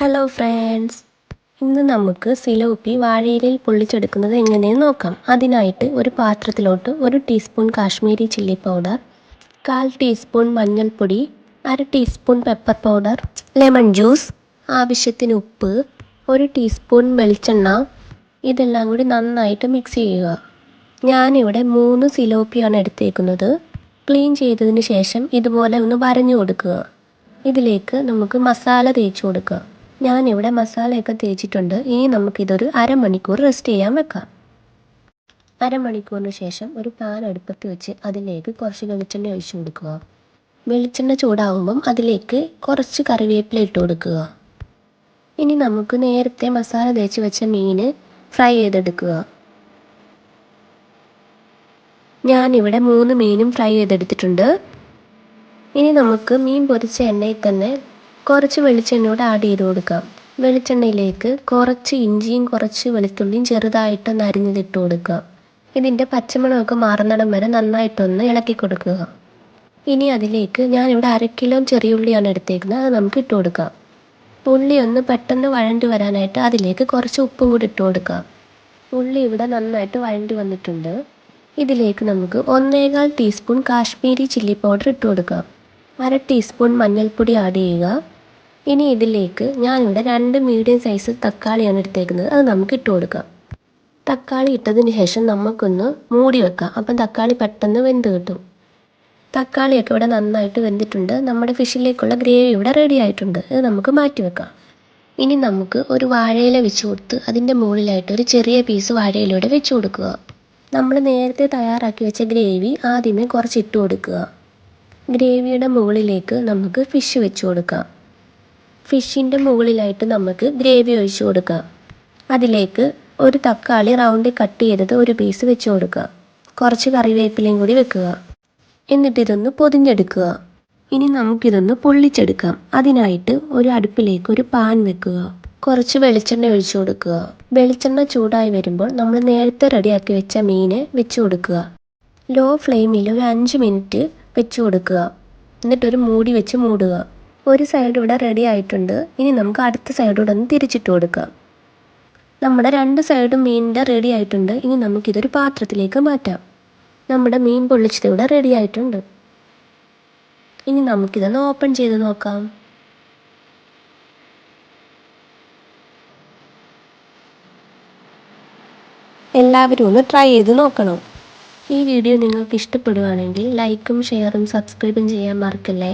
Hello friends ഇന്ന് നമുക്ക് സിലോപ്പി വാഴയിലയിൽ പൊള്ളിച്ചെടുക്കുന്നത് എങ്ങനെയെന്ന് നോക്കാം. അതിനായിട്ട് ഒരു പാത്രത്തിലോട്ട് ഒരു ടീസ്പൂൺ കാശ്മീരി ചില്ലി പൗഡർ കാൽ ടീസ്പൂൺ മഞ്ഞൾപ്പൊടി അര teaspoon pepper powder lemon juice ആവശ്യത്തിന് ഉപ്പ് ഒരു ടീസ്പൂൺ വെളിച്ചെണ്ണ. ഇതെല്ലാം കൂടി നന്നായിട്ട് മിക്സ് ചെയ്യുക. ഞാനിവിടെ മൂന്ന് സിലോപ്പിയാണ് എടുത്തേക്കുന്നത്. ക്ലീൻ ചെയ്തതിന് ശേഷം ഇതുപോലെ ഒന്ന് വരഞ്ഞു കൊടുക്കുക. ഇതിലേക്ക് നമുക്ക് മസാല തേച്ച് കൊടുക്കുക. ഞാനിവിടെ മസാലയൊക്കെ തേച്ചിട്ടുണ്ട്. ഇനി നമുക്കിതൊരു അരമണിക്കൂർ റെസ്റ്റ് ചെയ്യാൻ വെക്കാം. അരമണിക്കൂറിന് ശേഷം ഒരു പാൻ അടുപ്പത്ത് വെച്ച് അതിലേക്ക് കുറച്ച് വെളിച്ചെണ്ണ ഒഴിച്ചു കൊടുക്കുക. വെളിച്ചെണ്ണ ചൂടാവുമ്പം അതിലേക്ക് കുറച്ച് കറിവേപ്പില ഇട്ട് കൊടുക്കുക. ഇനി നമുക്ക് നേരത്തെ മസാല തേച്ച് വെച്ച മീൻ ഫ്രൈ ചെയ്തെടുക്കുക. ഞാനിവിടെ മൂന്ന് മീനും ഫ്രൈ ചെയ്തെടുത്തിട്ടുണ്ട്. ഇനി നമുക്ക് മീൻ പൊരിച്ച എണ്ണയിൽ തന്നെ കുറച്ച് വെളിച്ചെണ്ണയോടെ ആഡ് ചെയ്ത് കൊടുക്കാം. വെളിച്ചെണ്ണയിലേക്ക് കുറച്ച് ഇഞ്ചിയും കുറച്ച് വെളുത്തുള്ളിയും ചെറുതായിട്ടൊന്ന് അരിഞ്ഞതിട്ട് കൊടുക്കുക. ഇതിന്റെ പച്ചമുളകൊക്കെ മാറുന്നിടം വരെ നന്നായിട്ടൊന്ന് ഇളക്കി കൊടുക്കുക. ഇനി അതിലേക്ക് ഞാനിവിടെ അര കിലോ ചെറിയുള്ളിയാണ് എടുത്തേക്കുന്നത്. അത് നമുക്ക് ഇട്ട് കൊടുക്കാം. ഉള്ളി ഒന്ന് പെട്ടെന്ന് വഴണ്ടി വരാനായിട്ട് അതിലേക്ക് കുറച്ച് ഉപ്പും കൂടി ഇട്ട് കൊടുക്കാം. ഉള്ളി ഇവിടെ നന്നായിട്ട് വഴണ്ടി വന്നിട്ടുണ്ട്. ഇതിലേക്ക് നമുക്ക് ഒന്നേകാൽ ടീസ്പൂൺ കാശ്മീരി ചില്ലി പൗഡർ ഇട്ട് കൊടുക്കാം. അര ടീസ്പൂൺ മഞ്ഞൾപ്പൊടി ആഡ് ചെയ്യുക. ഇനി ഇതിലേക്ക് ഞാനിവിടെ രണ്ട് മീഡിയം സൈസ് തക്കാളിയാണ് എടുത്തേക്കുന്നത്. അത് നമുക്ക് ഇട്ട് കൊടുക്കാം. തക്കാളി ഇട്ടതിന് ശേഷം നമുക്കൊന്ന് മൂടി വെക്കാം. അപ്പം തക്കാളി പെട്ടെന്ന് വെന്ത് കിട്ടും. തക്കാളിയൊക്കെ ഇവിടെ നന്നായിട്ട് വെന്തിട്ടുണ്ട്. നമ്മുടെ ഫിഷിലേക്കുള്ള ഗ്രേവി ഇവിടെ റെഡി ആയിട്ടുണ്ട്. ഇത് നമുക്ക് മാറ്റി വെക്കാം. ഇനി നമുക്ക് ഒരു വാഴയില വെച്ച് കൊടുത്ത് അതിന്റെ മുകളിലായിട്ട് ഒരു ചെറിയ പീസ് വാഴയിലൂടെ വെച്ച് കൊടുക്കുക. നമ്മൾ നേരത്തെ തയ്യാറാക്കി വെച്ച ഗ്രേവി ആദ്യമേ കുറച്ച് ഇട്ട് കൊടുക്കുക. ഗ്രേവിയുടെ മുകളിലേക്ക് നമുക്ക് ഫിഷ് വെച്ച് കൊടുക്കാം. ഫിഷിന്റെ മുകളിലായിട്ട് നമുക്ക് ഗ്രേവി ഒഴിച്ചു കൊടുക്കാം. അതിലേക്ക് ഒരു തക്കാളി റൗണ്ടിൽ കട്ട് ചെയ്തത് ഒരു പീസ് വെച്ച് കൊടുക്കുക കുറച്ച് കറിവേപ്പിലയും കൂടി വെക്കുക. എന്നിട്ട് ഇതൊന്ന് പൊതിഞ്ഞെടുക്കുക. ഇനി നമുക്കിതൊന്ന് പൊള്ളിച്ചെടുക്കാം. അതിനായിട്ട് ഒരു അടുപ്പിലേക്ക് ഒരു പാൻ വെക്കുക. കുറച്ച് വെളിച്ചെണ്ണ ഒഴിച്ചു കൊടുക്കുക. വെളിച്ചെണ്ണ ചൂടായി വരുമ്പോൾ നമ്മൾ നേരത്തെ റെഡിയാക്കി വെച്ച മീൻ വെച്ച് കൊടുക്കുക. ലോ ഫ്ലെയിമിൽ ഒരു അഞ്ച് മിനിറ്റ് വെച്ച് കൊടുക്കുക. എന്നിട്ടൊരു മൂടി വെച്ച് മൂടുക. ഒരു സൈഡ് ഇവിടെ റെഡി ആയിട്ടുണ്ട്. ഇനി നമുക്ക് അടുത്ത സൈഡൂടെ ഒന്ന് തിരിച്ചിട്ട് കൊടുക്കാം. നമ്മുടെ രണ്ട് സൈഡും മീനിന്റെ റെഡി ആയിട്ടുണ്ട്. ഇനി നമുക്കിതൊരു പാത്രത്തിലേക്ക് മാറ്റാം. നമ്മുടെ മീൻ പൊള്ളിച്ചത് ഇവിടെ റെഡി ആയിട്ടുണ്ട്. ഇനി നമുക്കിതൊന്ന് ഓപ്പൺ ചെയ്ത് നോക്കാം. എല്ലാവരും ഒന്ന് ട്രൈ ചെയ്ത് നോക്കണം. ഈ വീഡിയോ നിങ്ങൾക്ക് ഇഷ്ടപ്പെടുകയാണെങ്കിൽ ലൈക്കും ഷെയറും സബ്സ്ക്രൈബും ചെയ്യാൻ മറക്കല്ലേ?